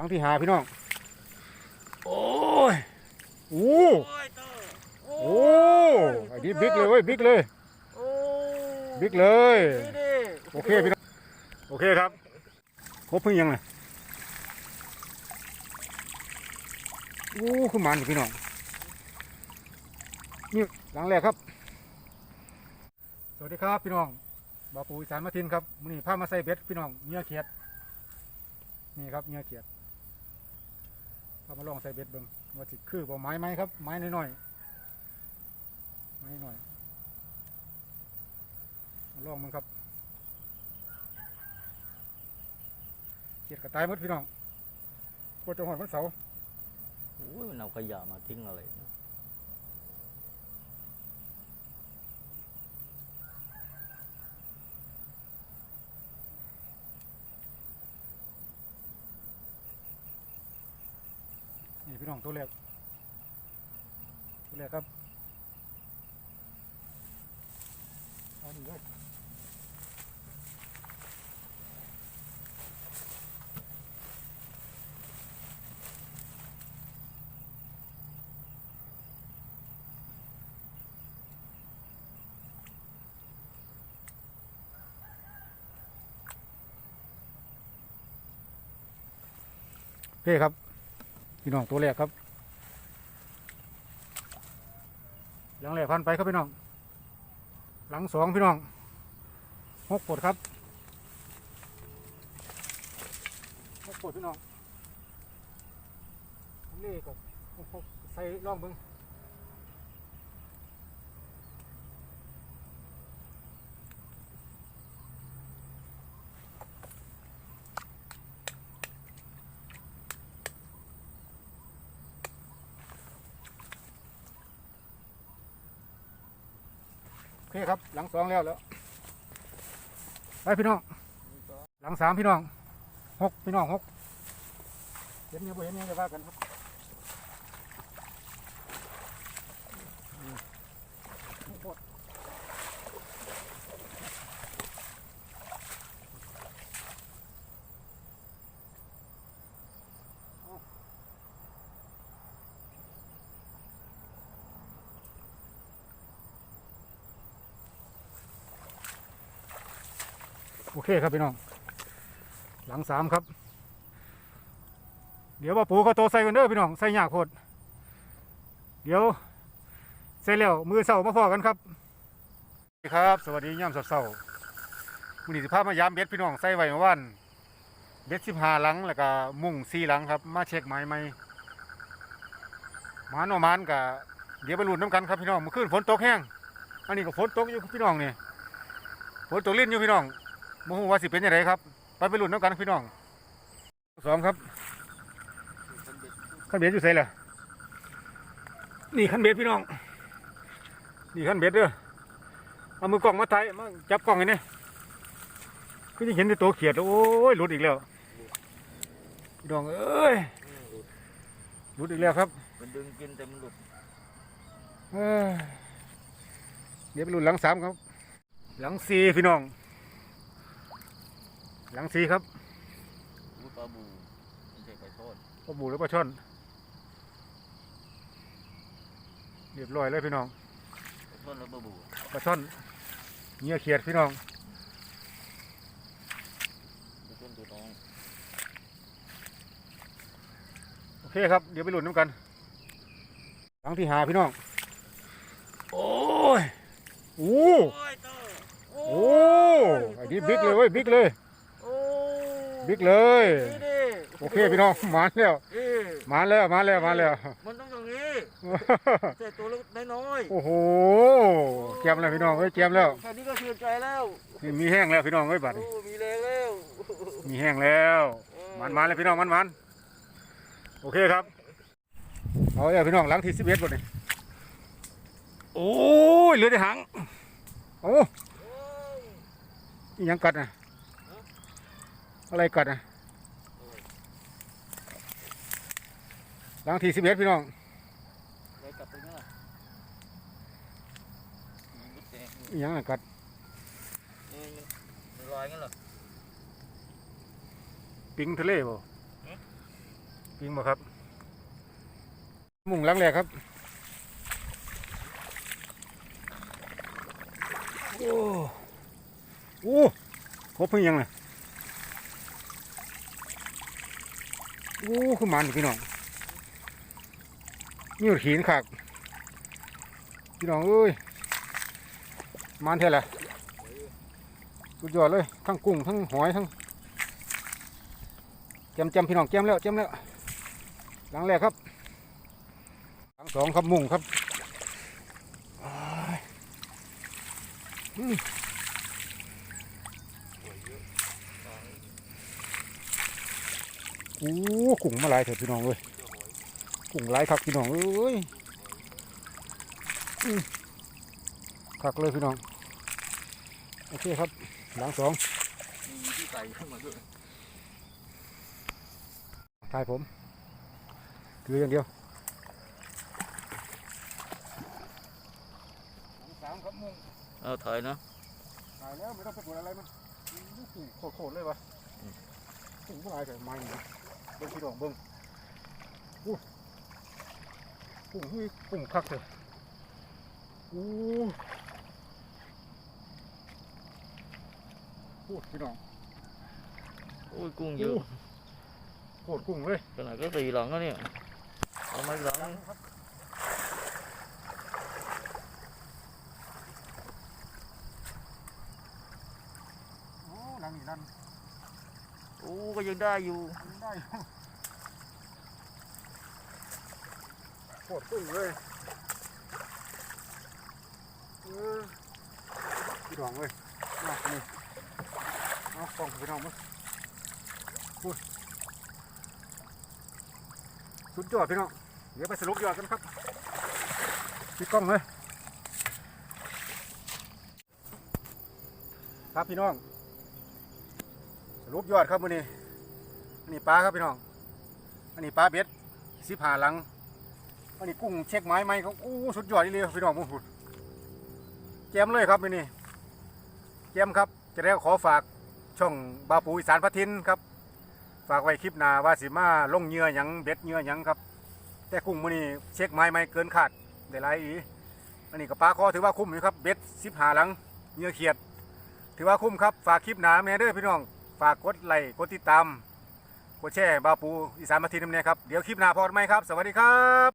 ังที่หาพี่น้อง โอ้ยโอ้โอ้ยอร์โอ้ไอ้นี่บิ๊กเลยเว้ยบิ๊กเลยบิ๊กเลย โอเคพี่น้อง โอเคครับ ครบเพิ่งยังเลยโอ้คือมันอยู่พี่น้อง นี่หลังแรกครับ สวัสดีครับพี่น้องบาปูอีสานมาทินครับมือนี้พามาใส่เบ็ดพี่น้องเนื้อเขียด นี่ครับเนื้อเขียด พามาลองใส่เบ็ดเบิ่งว่าสิคือบ่ไม้ไหมครับ ไม้น้อยๆไม้น้อยมาลองมึงครับเกียดกระตายมดพี่น้องโคตรจะหวัดวันเสาร์โอ้ยมันเอาขยะมาทิ้งอะไรนะ น้องตัวแรกตัวแรกครับเอาหนึ่งด้วยโอเคครับ พี่น้องตัวแรกครับหลังแรกพันไปครับพี่น้อง หลังสองพี่น้องหกปดครับหกปดพี่น้องเล่กับหกใส่ร่องเบิ้ง โอเคครับ หลังสองแล้วแล้วไปพี่น้อง หลังสามพี่น้องหกพี่น้องหกเห็นเนี่ยบ่เห็นเนี่ยจะว่ากันครับ โอเคครับพี่น้อง หลังสามครับ เดี๋ยวว่าปูเขาโตใส่กันเด้อพี่น้องใส่ยากโคตรเดี๋ยวใส่แล้วมือเสามาพอกันครับสวัสดีครับ สวัสดีย่ำเสาๆมือนี้สิพามายามเบ็ดพี่น้องใส่ไว้เมื่อวานเบ็ดสิบห้าหลังแล้วก็มุ่งสี่หลังครับ มาเช็คไม้ไหมมานอมานกับเดี๋ยวไปลุ้นน้ำกันครับพี่น้องเมื่อคืนฝนตกแห้งอันนี้ก็ฝนตกอยู่พี่น้องนี่ฝนตกลิ้นอยู่พี่น้อง โมโหว่าสิเป็นยังไงครับ ไปไปลุ้นน้ำกันพี่น้องสองครับขันเบ็ดอยู่ใส่ละนี่ขันเบ็ดพี่น้อง นี่ขันเบ็ดเด้อเอามือกล้องมาถ่ายมาจับกล้องไงเนี่ยก็ยังเห็นในตัวเขียด โอ้ยหลุดอีกแล้วพี่น้องเอ้ยหลุดอีกแล้วครับมันดึงกินแต่มันหลุดเอ้ยเดี๋ยวไปลุ้นหลังสามครับ หลังสี่พี่น้อง หลังสี่ครับรูปปลาบูไม่ใช่ไก่ทอดปลาบูหรือปลาช่อนเรียบร้อยเลยพี่น้องไก่ทอดแล้วปลาบูปลาช่อนเงี้ยเขียดพี่น้องไก่ต้นตัวน้องโอเคครับเดี๋ยวไปหลุนน้ำกันหลังที่หาพี่น้อง โอ้ยโอ้โอ้ยเตอร์โอ้ไอ้นี่บิ๊กเลยเว้ยบิ๊กเลยโอ้ บิ๊กเลย นี่ดิโอเคพี่น้องมาแล้วนี่มาแล้วมาแล้วมาแล้ว มันต้องอย่างนี้ใส่ตัวเล็กน้อยโอ้โหเจียมแล้วพี่น้องเอ้ยเจียมแล้วแค่นี้ก็ชื่นใจแล้วนี่มีแห้งแล้วพี่น้องเอ้ยบัดโอ้นี้มีแรงแล้วมีแห้งแล้วเออมันมาเลยพี่น้องมันมันโอเคครับเอาอย่าพี่น้องหลังที่สิบเอ็ดบดนี่โอ้ยเหลือแต่หางโอ้โอ้ยอิหยังกัดนะ อะไรกัดนะหลังที่สิบเอ็ดพี่น้องไปกลับไปเนี่ยมันมุดแดงอิหยังน่ะกัดนี่มันมันลอยงั้นเหรอปิงทะเลบ่ปปิงบ่ครับ มุ่งหลังแรกครับ โอ้โอ้ครบเพิ่งยังน่ะ โอ้คือมันพี่น้องนี่หินขากพี่น้องเอ้ยมันเท่าไหร่สุดยอดเลย ทั้งกุ้งทั้งหอยทั้งแจมแจมพี่น้องแจมแล้วแจมแล้ว หลังแรกครับ หลังสองครับมุ่งครับอ้ายอืม โอ้กุ้งมาหลายเถอะพี่น้องเอ้ยกุ้งหลายครับพี่น้องเอ้ยอืมคักเลยพี่น้อง โอเคครับ หลังสองมีที่ใส่ขึ้นมาด้วยถ่ายผมคืออย่างเดียวหลังสามครับมุ่งเอาถอยเนาะตายแล้วไม่ต้องไปกดอะไรมันกุ้งโคตรๆเลยวะกุ้งเมื่อไรแต่ไม่นะ เบิ้งพี่น้องเบิ้งอู้กุ้งเฮ้ยกุ้งคักเลยอู้พูดพี่น้องโอ้ยกุ้งเยอะโคตรกุ้งเลยขนาดก็สี่หลังแล้วเนี่ยเอามาอีกหลังนึงโอ้หลังนี่นั่นโอ้ก็ยังได้อยู่ยังได้อยู่โคตรกุ้งเลยเออพี่น้องเลยมานี่เอากล้องพี่น้องมั้งสุดยอดพี่น้อง เดี๋ยวไปสรุปยอดกันครับพี่กล้องเลยครับพี่น้อง รุปยอดครับมื้อนี้อันนี้ปลาครับพี่น้อง อันนี้ปลาเบ็ดสิบหาหลัง อันนี้กุ้งเช็คไม้ไหมครับโอ้สุดยอดอีเลยพี่น้องมึงพูดแจมเลยครับมื้อนี้แจมครับจะได้ขอฝากช่องบาปูอีสานพัทินครับ ฝากไว้คลิปหน้าว่าสิมาลงเหยื่อหยังเบ็ดเหยื่อหยังครับ แต่กุ้งมื้อนี้เช็คไม้ไหมเกินขาดได้หลายอีอันนี้กับปลาคอถือว่าคุ้มอยู่ครับเบ็ดสิบหาหลังเหยื่อเขียด ถือว่าคุ้มครับ ฝากคลิปหนาแม่เด้อพี่น้อง ฝากกดไลค์กดติดตามกดแชร์บาปูอีสานมาทีน้ำเนี่ยครับ เดี๋ยวคลิปหน้าพอไหมครับ สวัสดีครับ